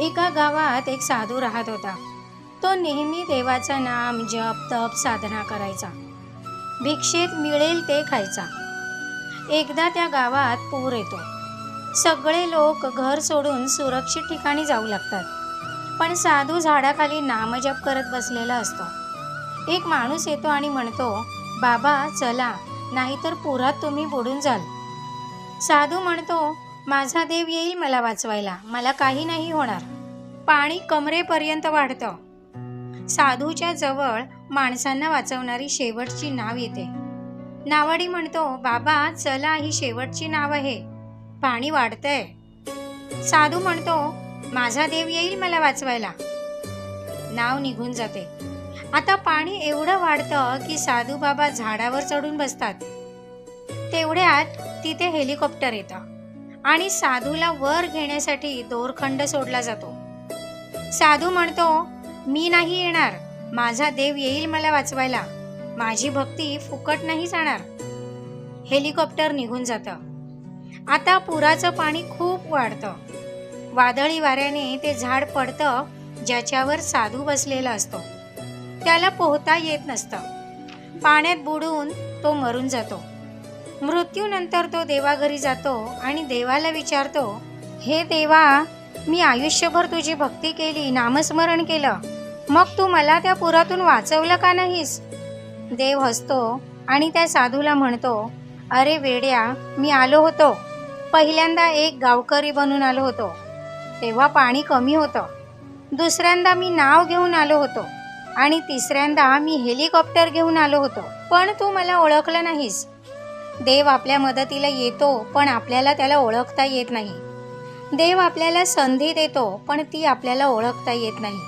एका गावात एक साधू राहत होता. तो नेहमी देवाचं नाम जप तप साधना करायचा. भिक्षेत मिळेल ते खायचा. एकदा त्या गावात पूर येतो. सगळे लोक घर सोडून सुरक्षित ठिकाणी जाऊ लागतात. पण साधू झाडाखाली नामजप करत बसलेला असतो. एक माणूस येतो आणि म्हणतो बाबा चला नाहीतर पुरात तुम्ही बुडून जाल. साधू म्हणतो माझा देव येईल मला वाचवायला. मला काही नाही होणार. पाणी कमरेपर्यंत वाढतं. साधूच्या जवळ माणसांना वाचवणारी शेवटची नाव येते. नावाडी म्हणतो बाबा चला ही शेवटची नाव आहे. पाणी वाढतंय. साधू म्हणतो माझा देव येईल मला वाचवायला. नाव निघून जाते. आता पाणी एवढं वाढतं की साधू बाबा झाडावर चढून बसतात. तेवढ्यात तिथे हेलिकॉप्टर येतं. आणि साधूला वर घेण्यासाठी दोरखंड सोडला जातो. साधू म्हणतो मी नाही येणार. माझा देव येईल मला वाचवायला. माझी भक्ती फुकट नाही जाणार. हेलिकॉप्टर निघून जातं. आता पुराचं पाणी खूप वाढतं. वादळी वाऱ्याने ते झाड पडतं ज्याच्यावर साधू बसलेला असतो. त्याला पोहता येत नसतं. पाण्यात बुडून तो मरून जातो. मृत्यूनंतर तो देवाघरी जातो आणि देवाला विचारतो हे देवा मी आयुष्यभर तुझी भक्ती केली नामस्मरण केलं. मग तू मला त्या पुरातून वाचवलं का नाहीस? देव हसतो आणि त्या साधूला म्हणतो अरे वेड्या मी आलो होतो. पहिल्यांदा एक गावकरी बनून आलो होतो. तेव्हा पाणी कमी होतं. दुसऱ्यांदा मी नाव घेऊन आलो होतो. आणि तिसऱ्यांदा मी हेलिकॉप्टर घेऊन आलो होतो. पण तू मला ओळखलं नाहीस. देव आपल्या मदतीला येतो पण आपल्याला त्याला ओळखता येत नाही. देव आपल्याला संधी देतो पण ती आपल्याला ओळखता येत नाही.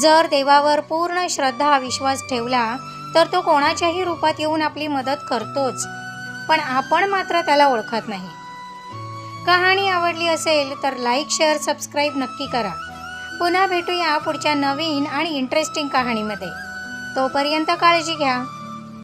जर देवावर पूर्ण श्रद्धा विश्वास ठेवला तर तो कोणाच्याही रूपात येऊन आपली मदत करतोच पण आपण मात्र त्याला ओळखत नाही. कहाणी आवडली असेल तर लाईक शेअर सबस्क्राईब नक्की करा. पुन्हा भेटूया पुढच्या नवीन आणि इंटरेस्टिंग कहाणीमध्ये. तोपर्यंत काळजी घ्या.